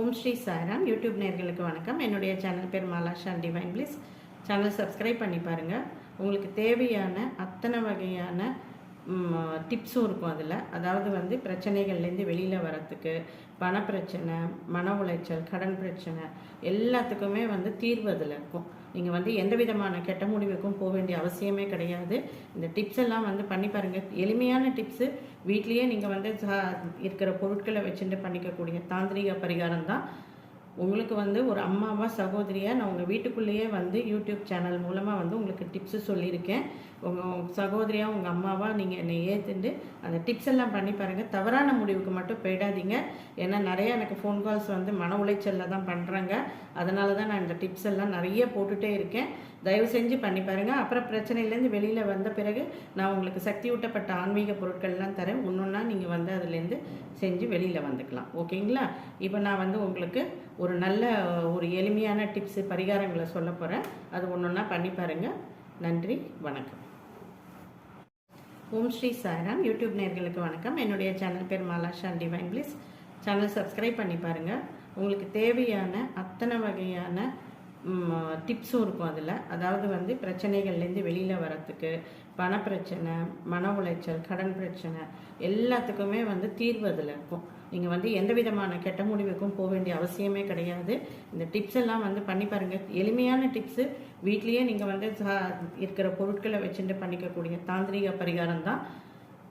ஓம் Sri Sairam. YouTube நேர்களுக்கு வணக்கம். என்னுடைய சேனல் பேர் Malasha divine bliss. Channel subscribe பண்ணி பாருங்கள் உங்களுக்கு தேவையான அத்தனை வகையான டிப்ஸும் இருக்கும் அதில். அதாவது வந்து பிரச்சனைகள்லேருந்து வெளியில் வரத்துக்கு பணப்பிரச்சனை மன உளைச்சல் கடன் பிரச்சனை எல்லாத்துக்குமே வந்து தீர்வு அதில் இருக்கும். நீங்கள் வந்து எந்த விதமான கெட்ட முடிவுக்கும் போக வேண்டிய அவசியமே கிடையாது. இந்த டிப்ஸ் எல்லாம் வந்து பண்ணி பாருங்கள் எளிமையான டிப்ஸு வீட்லேயே நீங்கள் வந்து சா- இருக்கிற பொருட்களை வச்சுட்டு பண்ணிக்கக்கூடிய தாந்திரிக பரிகாரம் தான் உங்களுக்கு வந்து ஒரு அம்மாவா சகோதரியாக நான் உங்கள் வீட்டுக்குள்ளேயே வந்து யூடியூப் சேனல் மூலமாக வந்து உங்களுக்கு டிப்ஸு சொல்லியிருக்கேன். உங்கள் சகோதரியாக உங்கள் அம்மாவாக நீங்கள் என்னை ஏற்றுண்டு அந்த டிப்ஸ் எல்லாம் பண்ணி பாருங்கள் தவறான முடிவுக்கு மட்டும் போயிடாதீங்க. ஏன்னா நிறைய எனக்கு ஃபோன் கால்ஸ் வந்து மன உளைச்சலில் தான் பண்ணுறாங்க அதனால தான் நான் இந்த டிப்ஸ் எல்லாம் நிறைய போட்டுகிட்டே இருக்கேன். தயவு செஞ்சு பண்ணி பாருங்கள் அப்புறம் பிரச்சனையிலேருந்து வெளியில் வந்த பிறகு நான் உங்களுக்கு சக்தி ஊட்டப்பட்ட ஆன்மீக பொருட்கள்லாம் தரேன். ஒன்றொன்னா நீங்கள் வந்து அதுலேருந்து செஞ்சு வெளியில் வந்துக்கலாம். ஓகேங்களா? இப்போ நான் வந்து உங்களுக்கு ஒரு நல்ல ஒரு எளிமையான டிப்ஸு பரிகாரங்களை சொல்ல போகிறேன் அது ஒன்று ஒன்றா பண்ணி பாருங்கள் நன்றி வணக்கம். ஓம் ஸ்ரீ சாய்ராம். யூடியூப் நேர்களுக்கு வணக்கம். என்னுடைய சேனல் பேர் Malasha divine bliss channel subscribe பண்ணி பாருங்கள் உங்களுக்கு தேவையான அத்தனை வகையான டிப்ஸும் இருக்கும் அதில். அதாவது வந்து பிரச்சனைகள்லேருந்து வெளியில் வரத்துக்கு பணப்பிரச்சனை மன உளைச்சல் கடன் பிரச்சனை எல்லாத்துக்குமே வந்து தீர்வு அதில் இருக்கும். நீங்கள் வந்து எந்த விதமான கெட்ட முடிவுக்கும் போக வேண்டிய அவசியமே கிடையாது. இந்த டிப்ஸ் எல்லாம் வந்து பண்ணி பாருங்கள் எளிமையான டிப்ஸு வீட்லேயே நீங்கள் வந்து சா- இருக்கிற பொருட்களை வச்சுட்டு பண்ணிக்கக்கூடிய தாந்திரிக பரிகாரம் தான்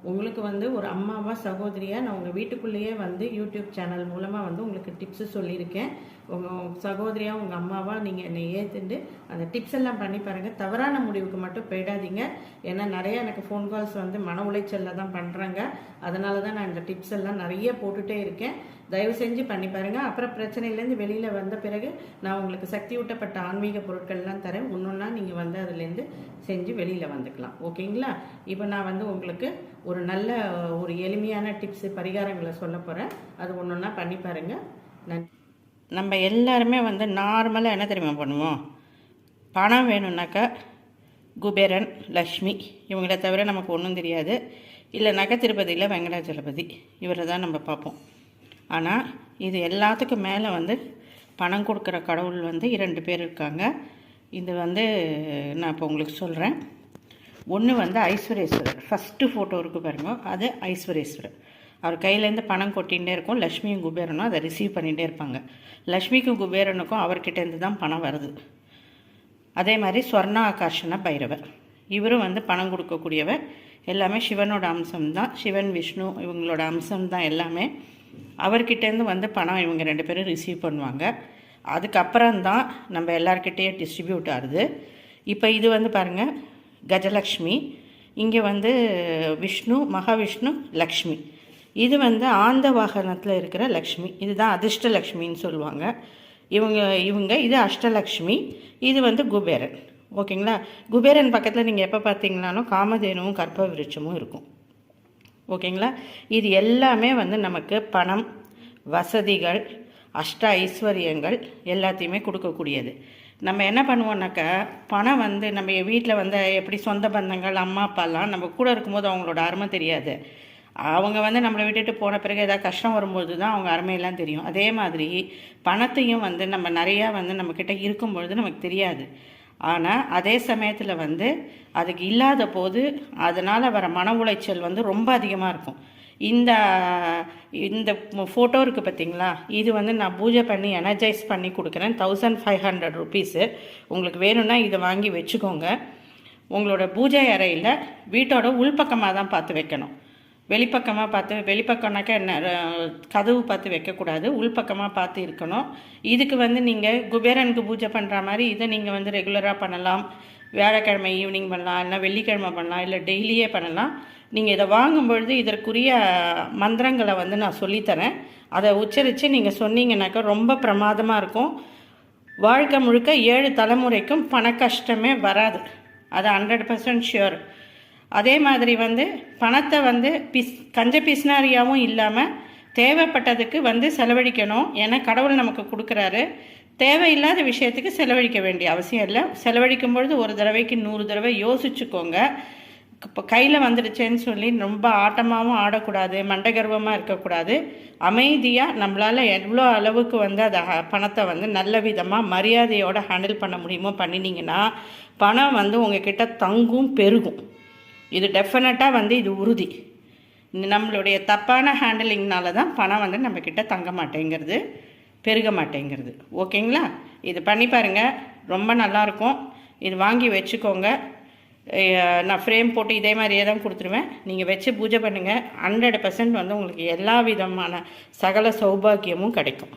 உங்களுக்கு வந்து ஒரு அம்மாவா சகோதரியா நான் உங்கள் வீட்டுக்குள்ளேயே வந்து யூடியூப் சேனல் மூலமாக வந்து உங்களுக்கு டிப்ஸு சொல்லியிருக்கேன். உங்கள் சகோதரியாக உங்கள் அம்மாவாக நீங்கள் என்னை ஏற்றுண்டு அந்த டிப்ஸ் எல்லாம் பண்ணி பாருங்கள் தவறான முடிவுக்கு மட்டும் போயிடாதீங்க. ஏன்னா நிறையா எனக்கு ஃபோன் கால்ஸ் வந்து மன உளைச்சலில் தான் பண்ணுறாங்க அதனால தான் நான் இந்த டிப்ஸ் எல்லாம் நிறைய போட்டுகிட்டே இருக்கேன். தயவு செஞ்சு பண்ணி பாருங்கள் அப்புறம் பிரச்சனையிலேருந்து வெளியில் வந்த பிறகு நான் உங்களுக்கு சக்தி ஊட்டப்பட்ட ஆன்மீக பொருட்கள்லாம் தரேன். ஒன்றொன்னா நீங்கள் வந்து அதுலேருந்து செஞ்சு வெளியில் வந்துக்கலாம். ஓகேங்களா? இப்போ நான் வந்து உங்களுக்கு ஒரு நல்ல ஒரு எளிமையான டிப்ஸு பரிகாரங்களை சொல்ல போகிறேன் அது ஒன்று ஒன்றா பண்ணி பாருங்கள் நன்றி நம்ம எல்லாருமே வந்து நார்மலாக என்ன தெரியுமா பண்ணுவோம்? பணம் வேணும்னாக்கா குபேரன் லக்ஷ்மி இவங்கள தவிர நமக்கு ஒன்றும் தெரியாது. இல்லைனாக்கா திருப்பதியில் வெங்கடாச்சலபதி இவரை தான் நம்ம பார்ப்போம். ஆனால் இது எல்லாத்துக்கும் மேலே வந்து பணம் கொடுக்குற கடவுள் வந்து இரண்டு பேர் இருக்காங்க. இது வந்து நான் இப்போ உங்களுக்கு சொல்கிறேன் ஒன்று வந்து ஐஸ்வரேஸ்வரர். ஃபஸ்ட்டு ஃபோட்டோ இருக்கு பாருங்க. அது ஐஸ்வரேஸ்வரர். அவர் கையிலேருந்து பணம் கொட்டிகிட்டே இருக்கும். லக்ஷ்மியும் குபேரனும் அதை ரிசீவ் பண்ணிகிட்டே இருப்பாங்க. லக்ஷ்மிக்கும் குபேரனுக்கும் அவர்கிட்டேருந்து தான் பணம் வருது. அதே மாதிரி ஸ்வர்ண ஆகர்ஷண பைரவர். இவரும் வந்து பணம் கொடுக்கக்கூடியவர். எல்லாமே சிவனோட அம்சம் தான். சிவன் விஷ்ணு இவங்களோட அம்சம் தான் எல்லாமே. அவர்கிட்டேருந்து வந்து பணம் இவங்க ரெண்டு பேரும் ரிசீவ் பண்ணுவாங்க. அதுக்கப்புறம் தான் நம்ம எல்லார்கிட்டேயும் டிஸ்ட்ரிபியூட் ஆகுது. இப்போ இது வந்து பாருங்கள் கஜலக்ஷ்மி இங்கே வந்து விஷ்ணு மகாவிஷ்ணு லக்ஷ்மி. இது வந்து ஆந்த வாகனத்தில் இருக்கிற லக்ஷ்மி. இதுதான் அதிர்ஷ்டலக்ஷ்மின்னு சொல்லுவாங்க. இவங்க இவங்க இது அஷ்டலக்ஷ்மி இது வந்து குபேரன். ஓகேங்களா? குபேரன் பக்கத்தில் நீங்கள் எப்போ பார்த்தீங்கன்னாலும் காமதேனுவும் கற்ப விருட்சமும் இருக்கும். ஓகேங்களா? இது எல்லாமே வந்து நமக்கு பணம் வசதிகள் அஷ்ட ஐஸ்வர்யங்கள் எல்லாத்தையுமே கொடுக்கக்கூடியது. நம்ம என்ன பண்ணுவோம்னாக்கா பணம் வந்து நம்ம வீட்டில் வந்து எப்படி சொந்த பந்தங்கள் அம்மா அப்பாலாம் நம்ம கூட இருக்கும்போது அவங்களோட அருமை தெரியாது. அவங்க வந்து நம்மளை விட்டுட்டு போன பிறகு ஏதாவது கஷ்டம் வரும்போது தான் அவங்க அருமையெல்லாம் தெரியும். அதே மாதிரி பணத்தையும் வந்து நம்ம நிறையா வந்து நம்மக்கிட்ட இருக்கும்பொழுது நமக்கு தெரியாது. ஆனால் அதே சமயத்தில் வந்து அதுக்கு இல்லாத போது அதனால் வர மன உளைச்சல் வந்து ரொம்ப அதிகமாக இருக்கும். இந்த இந்த ஃபோட்டோ இருக்குது பார்த்தீங்களா? இது வந்து நான் பூஜை பண்ணி எனர்ஜைஸ் பண்ணி கொடுக்குறேன். தௌசண்ட் ஃபைவ் ஹண்ட்ரட் ருபீஸு உங்களுக்கு வேணும்னா இதை வாங்கி வச்சுக்கோங்க. உங்களோட பூஜை அறையில் வீட்டோட உள்பக்கமாக தான் பார்த்து வைக்கணும். வெளிப்பக்கமாக பார்த்து வெளிப்பக்கம்னாக்கா என்ன கதவு பார்த்து வைக்கக்கூடாது. உள்பக்கமாக பார்த்து இருக்கணும். இதுக்கு வந்து நீங்கள் குபேரனுக்கு பூஜை பண்ணுற மாதிரி இதை நீங்கள் வந்து ரெகுலராக பண்ணலாம். வியாழக்கிழமை ஈவினிங் பண்ணலாம் இல்லை வெள்ளிக்கிழமை பண்ணலாம் இல்லை டெய்லியே பண்ணலாம். நீங்கள் இதை வாங்கும் பொழுது இதற்குரிய மந்திரங்களை வந்து நான் சொல்லித்தரேன். அதை உச்சரித்து நீங்கள் சொன்னீங்கன்னாக்கா ரொம்ப பிரமாதமாக இருக்கும். வாழ்க்கை முழுக்க ஏழு தலைமுறைக்கும் பண கஷ்டமே வராது. அது ஹண்ட்ரட் பர்சன்ட் ஷியோர் அதே மாதிரி வந்து பணத்தை வந்து பிஸ் கஞ்ச பிஸ்னாரியாவும் இல்லாமல் தேவைப்பட்டதுக்கு வந்து செலவழிக்கணும். ஏன்னா கடவுள் நமக்கு கொடுக்குறாரு. தேவையில்லாத விஷயத்துக்கு செலவழிக்க வேண்டிய அவசியம் இல்லை. செலவழிக்கும் பொழுது ஒரு தடவைக்கு நூறு தடவை யோசிச்சுக்கோங்க. இப்போ கையில் வந்துடுச்சேன்னு சொல்லி ரொம்ப ஆட்டமாகவும் ஆடக்கூடாது மண்டகர்வமாக இருக்கக்கூடாது. அமைதியாக நம்மளால் எவ்வளோ அளவுக்கு வந்து அதை பணத்தை வந்து நல்ல விதமாக மரியாதையோட ஹேண்டில் பண்ண முடியுமோ பண்ணினீங்கன்னா பணம் வந்து உங்ககிட்ட தங்கும் பெருகும். இது டெஃபினட்டாக வந்து இது உறுதி. நம்மளுடைய தப்பான ஹேண்டிலிங்னால தான் பணம் வந்து நம்மக்கிட்ட தங்க மாட்டேங்கிறது. பெருக மாட்டேங்கிறது. ஓகேங்களா? இது பண்ணி பாருங்கள் ரொம்ப நல்லாயிருக்கும் இது வாங்கி வச்சுக்கோங்க. நான் ஃப்ரேம் போட்டு இதே மாதிரியே தான் கொடுத்துருவேன். நீங்கள் வச்சு பூஜை பண்ணுங்கள் ஹண்ட்ரட் பர்சன்ட் வந்து உங்களுக்கு எல்லா விதமான சகல சௌபாக்கியமும் கிடைக்கும்.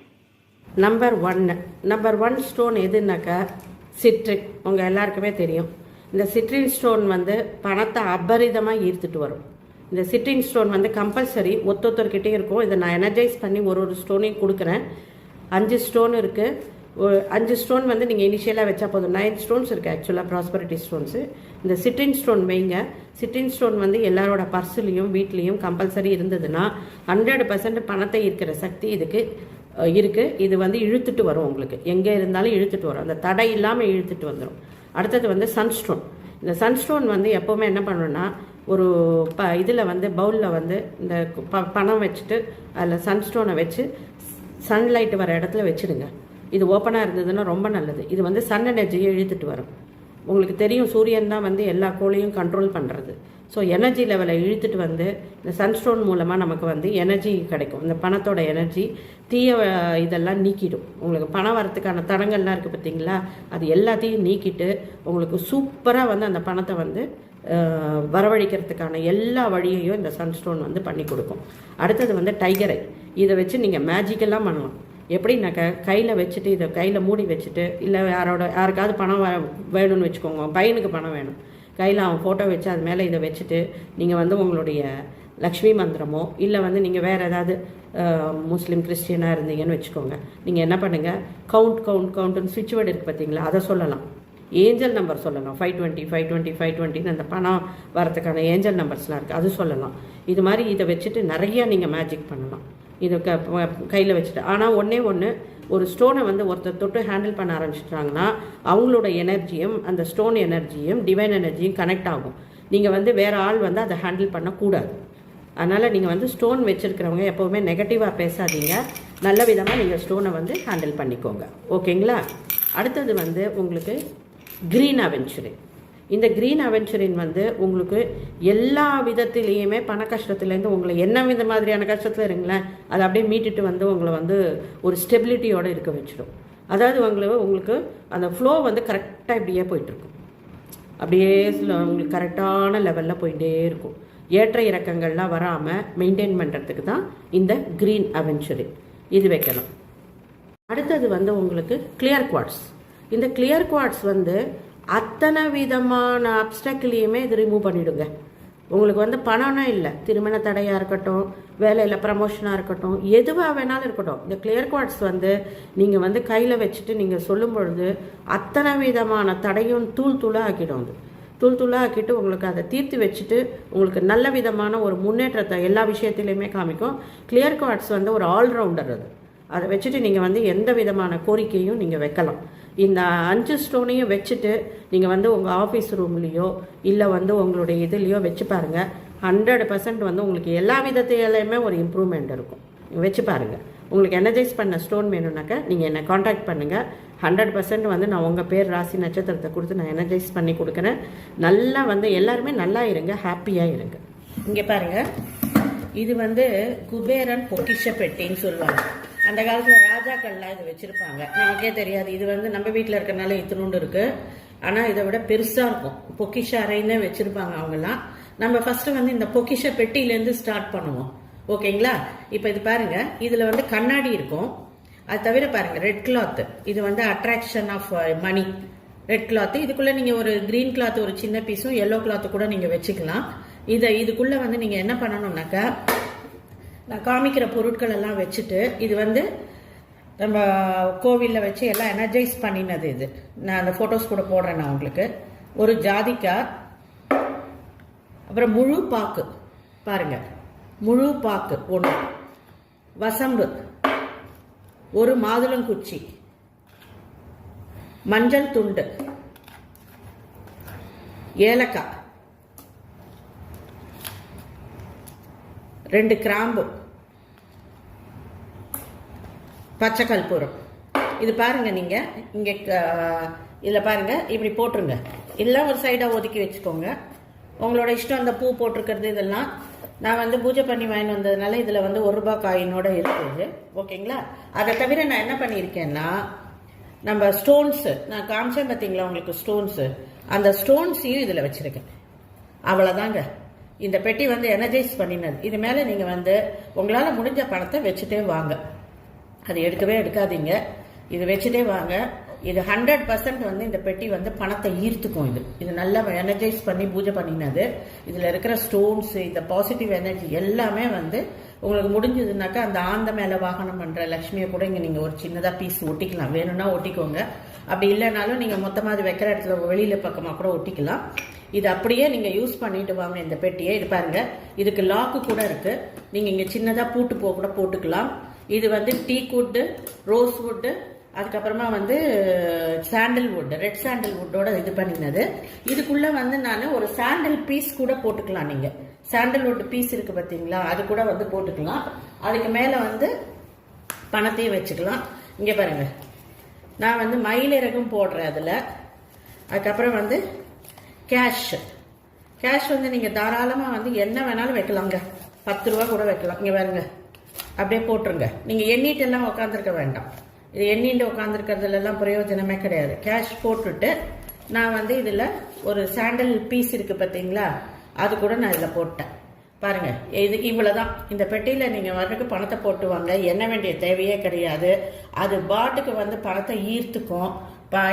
நம்பர் ஒன்று நம்பர் ஒன் ஸ்டோன் எதுனாக்கா சிட்ரிக் உங்கள் எல்லாருக்குமே தெரியும். இந்த சிட்ரின் ஸ்டோன் வந்து பணத்தை அபரிதமாக ஈர்த்துட்டு வரும். இந்த சிட்ரின் ஸ்டோன் வந்து கம்பல்சரி ஒத்தொத்தர்கிட்டே இருக்கும். இதை நான் எனர்ஜைஸ் பண்ணி ஒரு ஒரு ஸ்டோனையும் கொடுக்குறேன். அஞ்சு ஸ்டோன் இருக்குது அஞ்சு ஸ்டோன் வந்து நீங்கள் இனிஷியலாக வச்சா போதும். நைன் ஸ்டோன்ஸ் இருக்குது ஆக்சுவலாக ப்ராஸ்பரிட்டி ஸ்டோன்ஸு இந்த சிட்டின் ஸ்டோன் வைங்க. சிட்டின் ஸ்டோன் வந்து எல்லாரோட பர்ஸ்லேயும் வீட்லேயும் கம்பல்சரி இருந்ததுன்னா ஹண்ட்ரட் பர்சன்ட் பணத்தை ஈர்க்கிற சக்தி இதுக்கு இருக்குது இது வந்து இழுத்துட்டு வரும் உங்களுக்கு. எங்கே இருந்தாலும் இழுத்துட்டு வரும். அந்த தடை இல்லாமல் இழுத்துட்டு வந்துடும் அடுத்தது வந்து சன்ஸ்டோன் இந்த சன்ஸ்டோன் வந்து எப்போவுமே என்ன பண்ணணும்னா ஒரு ப இதில் வந்து பவுலில் வந்து இந்த ப பணம் வச்சுட்டு அதில் சன்ஸ்டோனை வச்சு சன்லைட் வர இடத்துல வச்சிடுங்க. இது ஓப்பனாக இருந்ததுன்னா ரொம்ப நல்லது. இது வந்து சன் எனர்ஜியை இழுத்துட்டு வரும். உங்களுக்கு தெரியும் சூரியன் தான் வந்து எல்லா கோளையும் கண்ட்ரோல் பண்ணுறது ஸோ எனர்ஜி லெவலை இழுத்துட்டு வந்து இந்த சன்ஸ்டோன் மூலமாக நமக்கு வந்து எனர்ஜி கிடைக்கும். இந்த பணத்தோட எனர்ஜி தீய இதெல்லாம் நீக்கிடும். உங்களுக்கு பணம் வரத்துக்கான தடங்கள்லாம் இருக்குது பார்த்தீங்களா அது எல்லாத்தையும் நீக்கிட்டு உங்களுக்கு சூப்பராக வந்து அந்த பணத்தை வந்து வரவழைக்கிறதுக்கான எல்லா வழியையும் இந்த சன்ஸ்டோன் வந்து பண்ணி கொடுக்கும். அடுத்தது வந்து டைகரை. இதை வச்சு நீங்கள் மேஜிக்கெல்லாம் பண்ணலாம். எப்படின்னாக்கா கையில் வச்சுட்டு இதை கையில் மூடி வச்சுட்டு இல்லை யாரோட யாருக்காவது பணம் வேணும்னு வச்சுக்கோங்க. பையனுக்கு பணம் வேணும். கையில் அவன் ஃபோட்டோ வச்சு அது மேலே இதை வச்சுட்டு நீங்கள் வந்து உங்களுடைய லக்ஷ்மி மந்திரமோ இல்லை வந்து நீங்கள் வேறு ஏதாவது முஸ்லீம் கிறிஸ்டியனாக இருந்தீங்கன்னு வச்சுக்கோங்க. நீங்கள் என்ன பண்ணுங்கள் கவுண்ட் கவுண்ட் கவுண்ட்னு சுவிட்ச் வேர்டு இருக்குது பார்த்தீங்களா அதை சொல்லலாம். ஏஞ்சல் நம்பர் சொல்லலாம். Five twenty five twenty five டுவெண்ட்டின்னு அந்த பணம் வரதுக்கான ஏஞ்சல் நம்பர்ஸ்லாம் இருக்குது அது சொல்லலாம். இது மாதிரி இதை வச்சுட்டு நிறையா நீங்கள் மேஜிக் பண்ணலாம். இது க கையில் வச்சுட்டு. ஆனால் ஒன்றே ஒன்று ஒரு ஸ்டோனை வந்து ஒருத்தர் தொட்டு ஹேண்டில் பண்ண ஆரம்பிச்சிட்டாங்கன்னா அவங்களோட எனர்ஜியும் அந்த ஸ்டோன் எனர்ஜியும் டிவைன் எனர்ஜியும் கனெக்ட் ஆகும். நீங்கள் வந்து வேறு ஆள் வந்து அதை ஹேண்டில் பண்ணக்கூடாது. அதனால் நீங்கள் வந்து ஸ்டோன் வச்சுருக்கிறவங்க எப்போவுமே நெகட்டிவாக பேசாதீங்க. நல்ல விதமாக நீங்கள் ஸ்டோனை வந்து ஹேண்டில் பண்ணிக்கோங்க. ஓகேங்களா அடுத்தது வந்து உங்களுக்கு க்ரீன் அவென்ச்சுரின் இந்த க்ரீன் அவென்ச்சுரின் வந்து உங்களுக்கு எல்லா விதத்திலையுமே பண கஷ்டத்துலேருந்து உங்களை என்ன வித மாதிரியான கஷ்டத்தில் இருங்களேன் அதை அப்படியே மீட்டுட்டு வந்து உங்களை வந்து ஒரு ஸ்டெபிலிட்டியோடு இருக்க வச்சிடும். அதாவது உங்களை உங்களுக்கு அந்த ஃப்ளோ வந்து கரெக்டாக இப்படியே போயிட்டுருக்கும். அப்படியே உங்களுக்கு கரெக்டான லெவலில் போயிட்டே இருக்கும். ஏற்ற இறக்கங்கள்லாம் வராமல் மெயின்டைன் பண்ணுறதுக்கு தான் இந்த க்ரீன் அவென்ச்சுரின் இது வைக்கணும் அடுத்தது வந்து உங்களுக்கு கிளியர் குவாட்ஸ் இந்த கிளியர் குவாட்ஸ் வந்து அத்தனை விதமான அப்டக்கிளையுமே இது ரிமூவ் பண்ணிவிடுங்க உங்களுக்கு வந்து பணம்னா இல்லை. திருமண தடையாக இருக்கட்டும் வேலையில் ப்ரமோஷனாக இருக்கட்டும் எதுவாக வேணாலும் இருக்கட்டும். இந்த கிளியர் குவாட்ஸ் வந்து நீங்கள் வந்து கையில் வச்சுட்டு நீங்கள் சொல்லும் பொழுது அத்தனை விதமான தடையும் தூள் தூளாக ஆக்கிடும் அது. தூள் தூளாக ஆக்கிட்டு உங்களுக்கு அதை தீர்த்து வச்சுட்டு உங்களுக்கு நல்ல விதமான ஒரு முன்னேற்றத்தை எல்லா விஷயத்திலையுமே காமிக்கும். கிளியர் குவாட்ஸ் வந்து ஒரு ஆல்ரவுண்டர் அது. அதை வச்சுட்டு நீங்கள் வந்து எந்த விதமான கோரிக்கையும் நீங்கள் வைக்கலாம். இந்த அஞ்சு ஸ்டோனையும் வச்சுட்டு நீங்கள் வந்து உங்கள் ஆஃபீஸ் ரூம்லேயோ இல்லை வந்து உங்களுடைய இதுலேயோ வச்சு பாருங்கள் ஹண்ட்ரட் பர்சன்ட் வந்து உங்களுக்கு எல்லா விதத்திலையுமே ஒரு இம்ப்ரூவ்மெண்ட் இருக்கும். வச்சு பாருங்கள் உங்களுக்கு எனர்ஜைஸ் பண்ண ஸ்டோன் வேணும்னாக்கா நீங்கள் என்னை காண்டாக்ட் பண்ணுங்கள் ஹண்ட்ரட் பர்சன்ட் வந்து நான் உங்கள் பேர் ராசி நட்சத்திரத்தை கொடுத்து நான் எனர்ஜைஸ் பண்ணி கொடுக்குறேன். நல்லா வந்து எல்லாருமே நல்லா இருங்க ஹாப்பியாக இருங்க. இங்கே பாருங்கள் இது வந்து குபேரன் பொக்கிஷ பெட்டின்னு சொல்லுவாங்க. அந்த காலத்தில் ராஜாக்கள்லாம் இது வச்சுருப்பாங்க. நமக்கே தெரியாது. இது வந்து நம்ம வீட்டில் இருக்கிறனால இத்தினோண்டு இருக்கு. ஆனால் இதை விட பெருசாக இருக்கும். பொக்கிஷ அறைன்னு வச்சுருப்பாங்க அவங்கெல்லாம். நம்ம ஃபர்ஸ்ட் வந்து இந்த பொக்கிஷ பெட்டியிலேருந்து ஸ்டார்ட் பண்ணுவோம். ஓகேங்களா? இப்போ இது பாருங்க. இதில் வந்து கண்ணாடி இருக்கும். அது தவிர பாருங்க ரெட் கிளாத்து இது வந்து attraction of money red cloth இதுக்குள்ளே நீங்கள் ஒரு கிரீன் கிளாத் ஒரு சின்ன பீஸும் எல்லோ கிளாத்து கூட நீங்கள் வச்சுக்கலாம். இதை இதுக்குள்ளே வந்து நீங்கள் என்ன பண்ணணும்னாக்கா நான் காமிக்கிற பொருட்கள் எல்லாம் வச்சுட்டு இது வந்து நம்ம கோவிலில் வச்சு எல்லாம் எனர்ஜைஸ் பண்ணினது இது. நான் அந்த ஃபோட்டோஸ் கூட போடுறேன் நான் உங்களுக்கு. ஒரு ஜாதிக்காய் அப்புறம் முழு பாக்கு. பாருங்கள் முழு பாக்கு ஒன்று வசம்பு ஒரு மாதுளங்குச்சி. மஞ்சள் துண்டு. ஏலக்காய். ரெண்டு கிராம்பு. பச்சை கற்பூரம் இது பாருங்கள் நீங்கள் இங்கே இதில் பாருங்கள் இப்படி போட்டுருங்க. இல்லை ஒரு சைடாக ஒதுக்கி வச்சுக்கோங்க. உங்களோட இஷ்டம் அந்த பூ போட்டிருக்கிறது இதெல்லாம். நான் வந்து பூஜை பண்ணி வாங்கிட்டு வந்ததுனால இதில் வந்து ஒரு ரூபாய் காயினோட இருக்குது. ஓகேங்களா? அதை தவிர நான் என்ன பண்ணியிருக்கேன்னா நம்ம ஸ்டோன்ஸு நான் காமிச்சேன் பார்த்தீங்களா உங்களுக்கு ஸ்டோன்ஸு அந்த ஸ்டோன்ஸையும் இதில் வச்சுருக்கேன். அவ்வளோதாங்க இந்த பெட்டி வந்து எனர்ஜைஸ் பண்ணினது. இது மேலே நீங்கள் வந்து உங்களால் முடிஞ்ச பணத்தை வச்சுட்டே வாங்க. அது எடுக்கவே எடுக்காதீங்க. இது வச்சுட்டே வாங்க. இது ஹண்ட்ரட் பர்சன்ட் வந்து இந்த பெட்டி வந்து பணத்தை ஈர்த்துக்கும் இது. இது நல்லா எனர்ஜைஸ் பண்ணி பூஜை பண்ணினது. இதில் இருக்கிற ஸ்டோன்ஸ் இந்த பாசிட்டிவ் எனர்ஜி எல்லாமே வந்து உங்களுக்கு முடிஞ்சதுனாக்கா அந்த ஆந்த மேலே வாகனம் பண்ணுற லக்ஷ்மியை கூட இங்கே நீங்கள் ஒரு சின்னதாக பீஸ் ஒட்டிக்கலாம். வேணும்னா ஒட்டிக்கோங்க. அப்படி இல்லைனாலும் நீங்கள் மொத்தமாக அது வைக்கிற இடத்துல வெளியில் பக்கமாக கூட ஒட்டிக்கலாம். இது அப்படியே நீங்கள் யூஸ் பண்ணிட்டு வாங்க இந்த பெட்டியை. இது பாருங்க. இதுக்கு லாக்கு கூட இருக்கு. நீங்கள் இங்கே சின்னதாக பூட்டு போ கூட போட்டுக்கலாம். இது வந்து டீ வுட்டு ரோஸ் வுட்டு அதுக்கப்புறமா வந்து சாண்டில்வுட் ரெட் சாண்டல் வுட்டோட இது பண்ணினது. இதுக்குள்ளே வந்து நான் ஒரு சாண்டல் பீஸ் கூட போட்டுக்கலாம் நீங்கள் சாண்டல் வுட் பீஸ் இருக்குது பார்த்தீங்களா அது கூட வந்து போட்டுக்கலாம். அதுக்கு மேலே வந்து பணத்தையும் வச்சுக்கலாம். இங்கே பாருங்க. நான் வந்து மயிலிறகும் போடுறேன் அதில். அதுக்கப்புறம் வந்து கேஷ் கேஷ் வந்து நீங்கள் தாராளமாக வந்து என்ன வேணாலும் வைக்கலாங்க. பத்து ரூபா கூட வைக்கலாம். இங்கே பாருங்கள் அப்படியே போட்டுருங்க. நீங்கள் எண்ணிட்டு எல்லாம் உட்காந்துருக்க வேண்டாம். இது எண்ணிட்டு உக்காந்துருக்கறதுலெல்லாம் பிரயோஜனமே கிடையாது. கேஷ் போட்டுட்டு நான் வந்து இதில் ஒரு சாண்டல் பீஸ் இருக்குது பார்த்தீங்களா அது கூட நான் இதில் போட்டேன். பாருங்கள் இது இவ்வளவுதான். இந்த பெட்டியில் நீங்கள் வர்றதுக்கு பணத்தை போட்டு வாங்க எண்ண வேண்டிய தேவையே கிடையாது. அது பாட்டுக்கு வந்து பணத்தை ஈர்த்துக்கும்.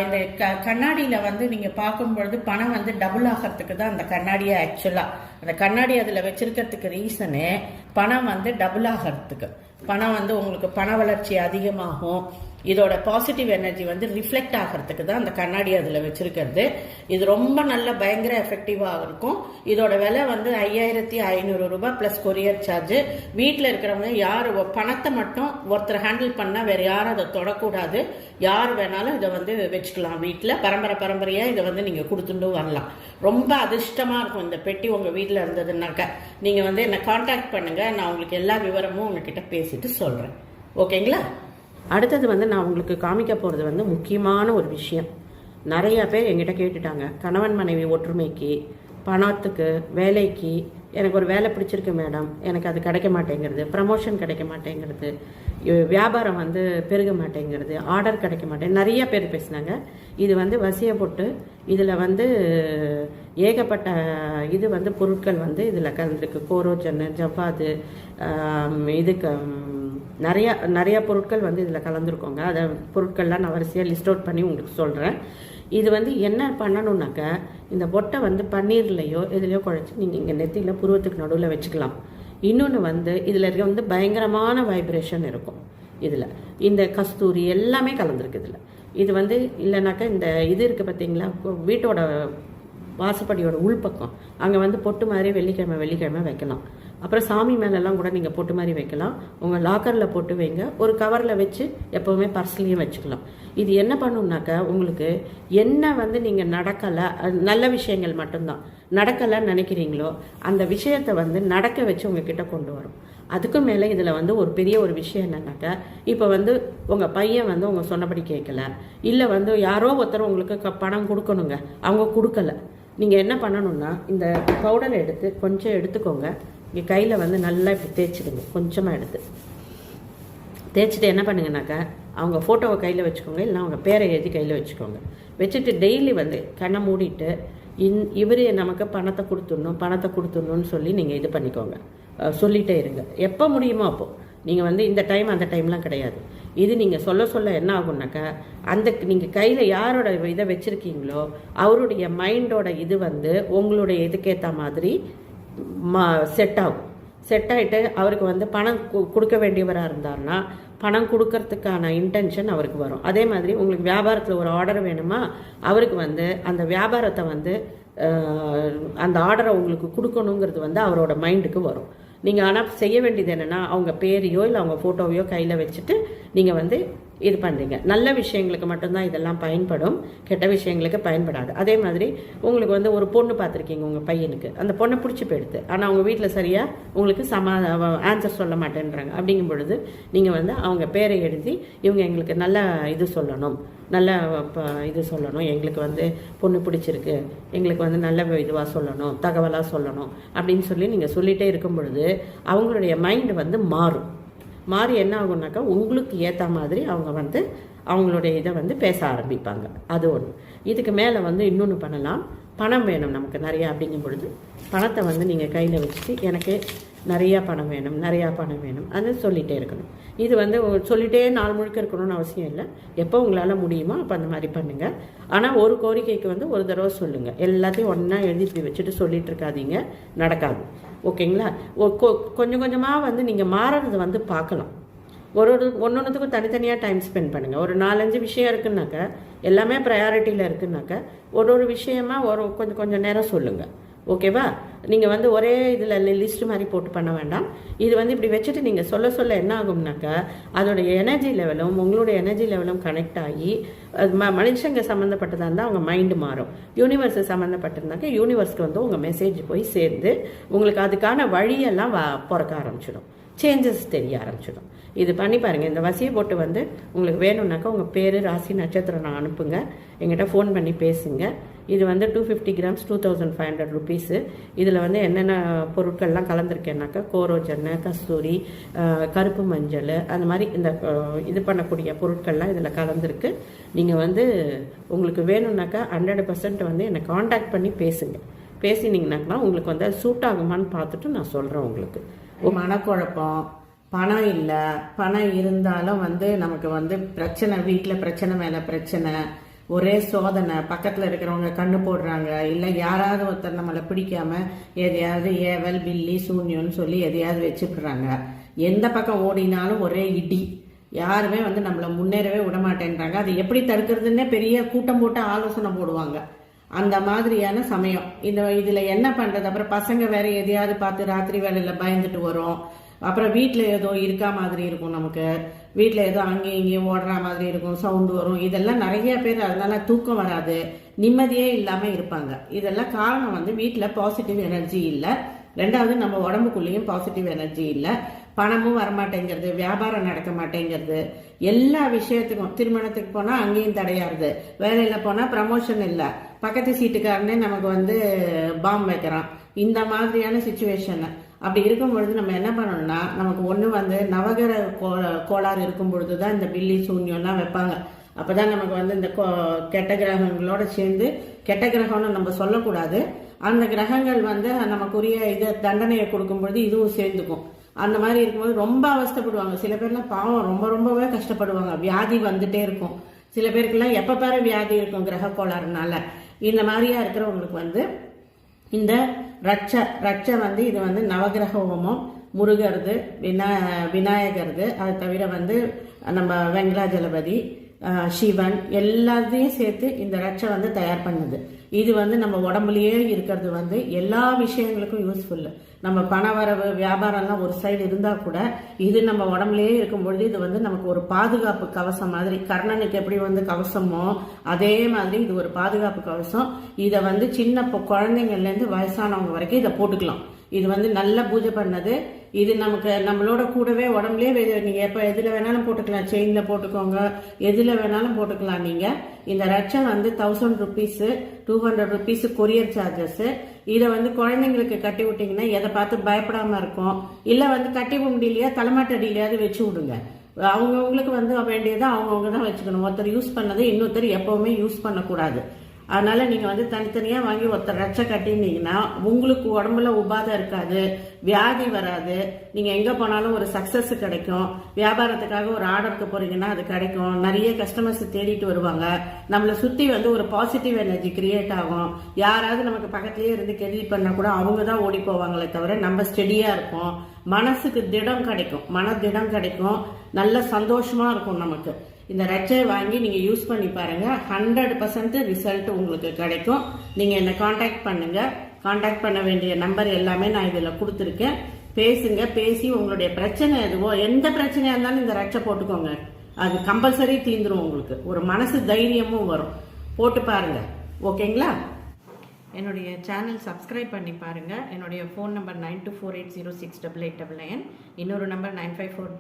இந்த க கண்ணாடியில் வந்து நீங்கள் பார்க்கும் பொழுது பணம் வந்து டபுள் ஆகிறதுக்கு தான் அந்த கண்ணாடியை ஆக்சுவலாக அந்த கண்ணாடி அதில் வச்சுருக்கிறதுக்கு ரீசனு பணம் வந்து டபுள் ஆகிறதுக்கு. பணம் வந்து உங்களுக்கு பண வளர்ச்சி அதிகமாகும். இதோட பாசிட்டிவ் எனர்ஜி வந்து ரிஃப்ளெக்ட் ஆகிறதுக்கு தான் அந்த கண்ணாடி அதில் வச்சிருக்கிறது. இது ரொம்ப நல்ல பயங்கர எஃபெக்டிவாக இருக்கும். இதோட விலை வந்து ஐயாயிரத்தி ஐநூறு ரூபாய் ப்ளஸ் கொரியர் சார்ஜ் வீட்டில் இருக்கிறவங்க யார் பணத்தை மட்டும் ஒருத்தர் ஹேண்டில் பண்ணால் வேறு யாரும் அதை தொடக்கூடாது. யார் வேணாலும் இதை வந்து வச்சுக்கலாம். வீட்டில் பரம்பரை பரம்பரையாக இதை வந்து நீங்கள் கொடுத்துட்டு வரலாம். ரொம்ப அதிர்ஷ்டமாக இருக்கும் இந்த பெட்டி உங்கள் வீட்டில் இருந்ததுனாக்க நீங்கள் வந்து என்னை காண்டாக்ட் பண்ணுங்கள் நான் உங்களுக்கு எல்லா விவரமும் உங்ககிட்ட பேசிட்டு சொல்கிறேன் ஓகேங்களா அடுத்தது வந்து நான் உங்களுக்கு காமிக்க போகிறது வந்து முக்கியமான ஒரு விஷயம். நிறைய பேர் எங்கிட்ட கேட்டுட்டாங்க. கணவன் மனைவி ஒற்றுமைக்கு பணத்துக்கு வேலைக்கு. எனக்கு ஒரு வேலை பிடிச்சிருக்கு மேடம். எனக்கு அது கிடைக்க மாட்டேங்கிறது. ப்ரமோஷன் கிடைக்க மாட்டேங்கிறது. வியாபாரம் வந்து பெருக மாட்டேங்கிறது. ஆர்டர் கிடைக்க மாட்டேங்குது நிறைய பேர் பேசினாங்க. இது வந்து வசிய போட்டு. இதில் வந்து ஏகப்பட்ட இது வந்து பொருட்கள் வந்து இதில் கலந்துருக்கு. கோரோஜன்னு ஜவ்வாது இதுக்கு நிறையா நிறையா பொருட்கள் வந்து இதில் கலந்துருக்கோங்க. அதை பொருட்கள்லாம் நான் வரிசையாக லிஸ்ட் அவுட் பண்ணி உங்களுக்கு சொல்கிறேன் இது வந்து என்ன பண்ணணுன்னாக்க இந்த பொட்டை வந்து பன்னீர்லையோ எதுலையோ குழச்சி நீங்கள் இங்கே நெத்தியில் புருவத்துக்கு நடுவில் வச்சுக்கலாம். இன்னொன்று வந்து இதில் இருக்க வந்து பயங்கரமான வைப்ரேஷன் இருக்கும் இதில். இந்த கஸ்தூரி எல்லாமே கலந்துருக்கு இதில். இது வந்து இல்லைனாக்கா இந்த இது இருக்குது பார்த்தீங்களா வீட்டோட வாசப்படியோட உள்பக்கம். அங்கே வந்து பொட்டு மாதிரி வெள்ளிக்கிழமை வெள்ளிக்கிழமை வைக்கலாம். அப்புறம் சாமி மேலெல்லாம் கூட நீங்கள் போட்டு மாதிரி வைக்கலாம். உங்கள் லாக்கரில் போட்டு வைங்க. ஒரு கவரில் வச்சு எப்போவுமே பர்ஸ்லேயும் வச்சுக்கலாம். இது என்ன பண்ணும்னாக்கா உங்களுக்கு என்ன வந்து நீங்கள் நடக்கலை நல்ல விஷயங்கள் மட்டும்தான். நடக்கலைன்னு நினைக்கிறீங்களோ அந்த விஷயத்தை வந்து நடக்க வச்சு உங்ககிட்ட கொண்டு வரும். அதுக்கும் மேலே இதில் வந்து ஒரு பெரிய ஒரு விஷயம் என்னன்னாக்கா இப்போ வந்து உங்கள் பையன் வந்து உங்கள் சொன்னபடி கேட்கல. இல்லை வந்து யாரோ ஒருத்தர் உங்களுக்கு க- பணம் கொடுக்கணுங்க. அவங்க கொடுக்கல. நீங்கள் என்ன பண்ணணும்னா இந்த பவுடரை எடுத்து கொஞ்சம் எடுத்துக்கோங்க. இங்கே கையில் வந்து நல்லா இப்படி தேய்ச்சிடுங்க. கொஞ்சமாக எடுத்து. தேய்ச்சிட்டு என்ன பண்ணுங்கனாக்கா அவங்க ஃபோட்டோவை கையில் வச்சுக்கோங்க இல்லை அவங்க பேரை எழுதி கையில் வச்சுக்கோங்க. வச்சுட்டு டெய்லி வந்து கண்ணை மூடிட்டு இன் இவர் நமக்கு பணத்தை கொடுத்துடணும் பணத்தை கொடுத்துடணும்னு சொல்லி நீங்கள் இது பண்ணிக்கோங்க. சொல்லிகிட்டே சொல்லிட்டே இருங்க. எப்போ முடியுமோ அப்போது நீங்கள் வந்து இந்த டைம் அந்த டைம்லாம் கிடையாது. இது நீங்கள் சொல்ல சொல்ல என்ன ஆகும்னாக்கா அந்த நீங்கள் கையில் யாரோட இதை வச்சுருக்கீங்களோ அவருடைய மைண்டோட இது வந்து உங்களுடைய இதுக்கேற்ற மாதிரி மா செட் ஆகும். செட் ஆகிட்டு அவருக்கு வந்து பணம் கொடுக்க வேண்டியவராக இருந்தார்னா பணம் கொடுக்கறதுக்கான இன்டென்ஷன் அவருக்கு வரும். அதே மாதிரி உங்களுக்கு வியாபாரத்தில் ஒரு ஆர்டர் வேணுமா அவருக்கு வந்து அந்த வியாபாரத்தை வந்து அந்த ஆர்டரை உங்களுக்கு கொடுக்கணுங்கிறது வந்து அவரோட மைண்டுக்கு வரும். நீங்கள் ஆனால் செய்ய வேண்டியது என்னென்னா அவங்க பேரையோ இல்லை அவங்க ஃபோட்டோவையோ கையில் வச்சுட்டு நீங்கள் வந்து இது பண்ணுறீங்க நல்ல விஷயங்களுக்கு மட்டும்தான் இதெல்லாம் பயன்படும். கெட்ட விஷயங்களுக்கு பயன்படாது. அதே மாதிரி உங்களுக்கு வந்து ஒரு பொண்ணு பார்த்துருக்கீங்க உங்கள் பையனுக்கு. அந்த பொண்ணை பிடிச்சி போயிடுது ஆனால் அவங்க வீட்டில் சரியாக உங்களுக்கு சமா ஆன்சர் சொல்ல மாட்டேன்றாங்க. அப்படிங்கும் பொழுது நீங்கள் வந்து அவங்க பேரை எழுதி இவங்க எங்களுக்கு நல்ல இது சொல்லணும். நல்ல ப- இது சொல்லணும். எங்களுக்கு வந்து பொண்ணு பிடிச்சிருக்கு. எங்களுக்கு வந்து நல்ல இதுவாக சொல்லணும். தகவலாக சொல்லணும். அப்படின்னு சொல்லி நீங்கள் சொல்லிகிட்டே இருக்கும் பொழுது அவங்களுடைய மைண்டு வந்து மாறும். மாறி என்ன ஆகும்னாக்கா உங்களுக்கு ஏற்ற மாதிரி அவங்க வந்து அவங்களுடைய இதை வந்து பேச ஆரம்பிப்பாங்க. அது ஒன்று இதுக்கு மேலே வந்து இன்னொன்று பண்ணலாம். பணம் வேணும் நமக்கு நிறையா அப்படிங்கும் பொழுது பணத்தை வந்து நீங்கள் கையில் வச்சுட்டு எனக்கு நிறையா பணம் வேணும் நிறையா பணம் வேணும் அது சொல்லிகிட்டே இருக்கணும். இது வந்து சொல்லிகிட்டே நாள் முழுக்க இருக்கணும்னு அவசியம் இல்லை. எப்போ உங்களால் முடியுமோ அப்போ அந்த மாதிரி பண்ணுங்கள் ஆனால் ஒரு கோரிக்கைக்கு வந்து ஒரு தடவை சொல்லுங்கள் எல்லாத்தையும் ஒன்றா எழுதி வச்சுட்டு சொல்லிட்டு இருக்காதீங்க. நடக்காது. ஓகேங்களா? கொ- கொஞ்சம் கொஞ்சமாக வந்து நீங்கள் மாறுறது வந்து பார்க்கலாம். ஒரு ஒரு ஒன்று ஒன்றுத்துக்கும் தனித்தனியாக டைம் ஸ்பெண்ட் பண்ணுங்கள் ஒரு நாலஞ்சு விஷயம் இருக்குன்னாக்க எல்லாமே ப்ரையாரிட்டியில் இருக்குன்னாக்க ஒரு ஒரு விஷயமா ஒரு கொஞ்சம் கொஞ்சம் நேரம் சொல்லுங்கள் ஓகேவா நீங்கள் வந்து ஒரே இதில் லிஸ்ட் மாதிரி போட்டு பண்ண வேண்டாம். இது வந்து இப்படி வச்சுட்டு நீங்கள் சொல்ல சொல்ல என்ன ஆகும்னாக்கா அதோடைய எனர்ஜி லெவலும் உங்களுடைய எனர்ஜி லெவலும் கனெக்ட் ஆகி அது ம மனுஷங்க சம்மந்தப்பட்டதாக இருந்தால் அவங்க மைண்டு மாறும். யூனிவர்ஸ் சம்மந்தப்பட்டிருந்தாக்க யூனிவர்ஸ்க்கு வந்து உங்கள் மெசேஜ் போய் சேர்ந்து உங்களுக்கு அதுக்கான வழியெல்லாம் வ பிறக்க ஆரம்பிச்சிடும். சேஞ்சஸ் தெரிய ஆரம்பிச்சிடும். இது பண்ணி பாருங்கள் இந்த வசியை போட்டு வந்து உங்களுக்கு வேணும்னாக்கா உங்கள் பேர் ராசி நட்சத்திரம் நான் அனுப்புங்க. எங்கிட்ட ஃபோன் பண்ணி பேசுங்க. இது வந்து two fifty grams two thousand five hundred rupees இதில் வந்து என்னென்ன பொருட்கள்லாம் கலந்துருக்கேன்னாக்கா கோரோஜன்னு கஸ்தூரி கருப்பு மஞ்சள் அந்த மாதிரி இந்த இது பண்ணக்கூடிய பொருட்கள்லாம் இதில் கலந்துருக்கு. நீங்கள் வந்து உங்களுக்கு வேணும்னாக்கா ஹண்ட்ரட் பர்சன்ட் வந்து என்னை காண்டாக்ட் பண்ணி பேசுங்க. பேசினீங்கனாக்கா உங்களுக்கு வந்து அது சூட் ஆகுமான்னு பார்த்துட்டு நான் சொல்கிறேன் உங்களுக்கு. மனக்குழப்பம். பணம் இல்லை. பணம் இருந்தாலும் வந்து நமக்கு வந்து பிரச்சனை வீட்டில் பிரச்சனை மேலே பிரச்சனை ஒரே சோதனை. பக்கத்தில் இருக்கிறவங்க கண்ணு போடுறாங்க. இல்லை யாராவது ஒருத்தர் நம்மளை பிடிக்காம எதையாவது ஏவல் பில்லி சூன்யம்னு சொல்லி எதையாவது வச்சுக்கிறாங்க. எந்த பக்கம் ஓடினாலும் ஒரே இடி. யாருமே வந்து நம்மளை முன்னேறவே விடமாட்டேன்றாங்க. அது எப்படி தடுக்கிறதுன்னே பெரிய கூட்டம் போட்டு ஆலோசனை போடுவாங்க. அந்த மாதிரியான சமயம். இந்த இதில் என்ன பண்ணுறது அப்புறம் பசங்க வேற எதையாவது பார்த்து ராத்திரி வேலையில் பயந்துட்டு வரும். அப்புறம் வீட்டில் ஏதோ இருக்கா மாதிரி இருக்கும் நமக்கு. வீட்டில் ஏதோ அங்கேயும் இங்கேயும் ஓடுற மாதிரி இருக்கும் சவுண்டு வரும். இதெல்லாம் நிறைய பேர் அதனால தூக்கம் வராது. நிம்மதியே இல்லாமல் இருப்பாங்க. இதெல்லாம் காரணம் வந்து வீட்டில் பாசிட்டிவ் எனர்ஜி இல்லை. ரெண்டாவது நம்ம உடம்புக்குள்ளேயும் பாசிட்டிவ் எனர்ஜி இல்லை. பணமும் வரமாட்டேங்கிறது வியாபாரம் நடக்க மாட்டேங்கிறது. எல்லா விஷயத்துக்கும் திருமணத்துக்கு போனால் அங்கேயும் தடையாருது. வேலையில் போனால் ப்ரமோஷன் இல்லை. பக்கத்து சீட்டுக்காரனே நமக்கு வந்து பாம் வைக்கிறான். இந்த மாதிரியான சுச்சுவேஷனை அப்படி இருக்கும் பொழுது நம்ம என்ன பண்ணணும்னா நமக்கு ஒன்று வந்து நவகிர கோ- கோளாறு இருக்கும் பொழுது தான் இந்த பில்லி சூன்யம்லாம் வைப்பாங்க. அப்போ தான் நமக்கு வந்து இந்த கோ- கெட்ட கிரகங்களோட சேர்ந்து கெட்ட கிரகம்னு நம்ம சொல்லக்கூடாது. அந்த கிரகங்கள் வந்து நமக்குரிய இதை தண்டனையை கொடுக்கும் பொழுது இதுவும் சேர்ந்துக்கும். அந்த மாதிரி இருக்கும்போது ரொம்ப அவஸ்தைப்படுவாங்க. சில பேர்லாம் பாவம் ரொம்ப ரொம்பவே கஷ்டப்படுவாங்க. வியாதி வந்துட்டே இருக்கும். சில பேருக்குலாம் எப்போ பாரு வியாதி இருக்கும் கிரக கோளாறுனால. இந்த மாதிரியா இருக்கிறவங்களுக்கு வந்து இந்த ரட்ச ரட்ச வந்து இது வந்து நவகிரக ஹோமம் முருகருது வினா விநாயகருது அது தவிர வந்து நம்ம வெங்கடாஜலபதி சிவன் எல்லாத்தையும் சேர்த்து இந்த ரட்சை வந்து தயார் பண்ணுது. இது வந்து நம்ம உடம்புலயே இருக்கிறது வந்து எல்லா விஷயங்களுக்கும் யூஸ்ஃபுல்லு நம்ம பண வரவு வியாபாரம்லாம் ஒரு சைடு இருந்தா கூட இது நம்ம உடம்புலயே இருக்கும் பொழுது இது வந்து நமக்கு ஒரு பாதுகாப்பு கவசம் மாதிரி கர்ணனுக்கு எப்படி வந்து கவசமோ அதே மாதிரி இது ஒரு பாதுகாப்பு கவசம். இதை வந்து சின்ன குழந்தைங்கள்லேருந்து வயசானவங்க வரைக்கும் இதை போட்டுக்கலாம். இது வந்து நல்ல பூஜை பண்ணது இது நமக்கு நம்மளோட கூடவே உடம்புலே வே- நீங்க எப்ப எதுல வேணாலும் போட்டுக்கலாம். செயின்ல போட்டுக்கோங்க. எதுல வேணாலும் போட்டுக்கலாம் நீங்க. இந்த ரட்சம் வந்து thousand rupees two hundred rupees courier charges இதை வந்து குழந்தைங்களுக்கு கட்டி விட்டீங்கன்னா எதை பார்த்து பயப்படாம இருக்கும். இல்ல வந்து கட்டி முடியலையா தலைமாட்டடியிலையாவது வச்சு விடுங்க. அவங்கவுங்களுக்கு வந்து வேண்டியதை அவங்கவுங்க தான் வச்சுக்கணும். ஒருத்தர் யூஸ் பண்ணதை இன்னொருத்தர் எப்பவுமே யூஸ் பண்ணக்கூடாது. அதனால நீங்க வந்து தனித்தனியா வாங்கி ஒருத்தர் ரட்சை கட்டினீங்கன்னா உங்களுக்கு உடம்புல உபாதை இருக்காது வியாதி வராது நீங்க எங்க போனாலும் ஒரு சக்சஸ் கிடைக்கும். வியாபாரத்துக்காக ஒரு ஆர்டருக்கு போறீங்கன்னா அது கிடைக்கும். நிறைய கஸ்டமர்ஸ் தேடிட்டு வருவாங்க. நம்மளை சுத்தி வந்து ஒரு பாசிட்டிவ் எனர்ஜி கிரியேட் ஆகும். யாராவது நமக்கு பக்கத்துலேயே இருந்து கேள்வி பண்ணா கூட அவங்க தான் ஓடி போவாங்களே தவிர நம்ம ஸ்டெடியா இருப்போம். மனசுக்கு திடம் கிடைக்கும். மன திடம் கிடைக்கும். நல்ல சந்தோஷமா இருக்கும் நமக்கு. இந்த ரெட்சை வாங்கி நீங்கள் யூஸ் பண்ணி பாருங்கள் ஹண்ட்ரட் பர்சன்ட் ரிசல்ட் உங்களுக்கு கிடைக்கும். நீங்கள் என்னை காண்டாக்ட் பண்ணுங்கள் காண்டாக்ட் பண்ண வேண்டிய நம்பர் எல்லாமே நான் இதில் கொடுத்துருக்கேன். பேசுங்க. பேசி உங்களுடைய பிரச்சனை எதுவோ எந்த பிரச்சனையாக இருந்தாலும் இந்த ரெட்சை போட்டுக்கோங்க. அது கம்பல்சரி தீந்துரும் உங்களுக்கு. ஒரு மனசு தைரியமும் வரும். போட்டு பாருங்க. ஓகேங்களா? என்னுடைய சேனல் சப்ஸ்கிரைப் பண்ணி பாருங்கள் என்னுடைய phone number nine two four eight zero six double eight double nine இன்னொரு number nine five four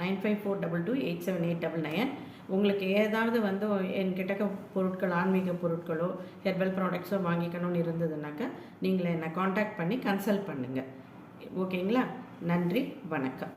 nine five four double two eight seven eight double nine. உங்களுக்கு ஏதாவது வந்து என்கிட்ட பொருட்கள் ஆன்மீக பொருட்களோ ஹெர்பல் ப்ராடக்ட்ஸோ வாங்கிக்கணும்னு இருந்ததுனாக்கா நீங்கள் என்னை காண்டாக்ட் பண்ணி கன்சல்ட் பண்ணுங்கள் ஓகேங்களா? நன்றி வணக்கம்.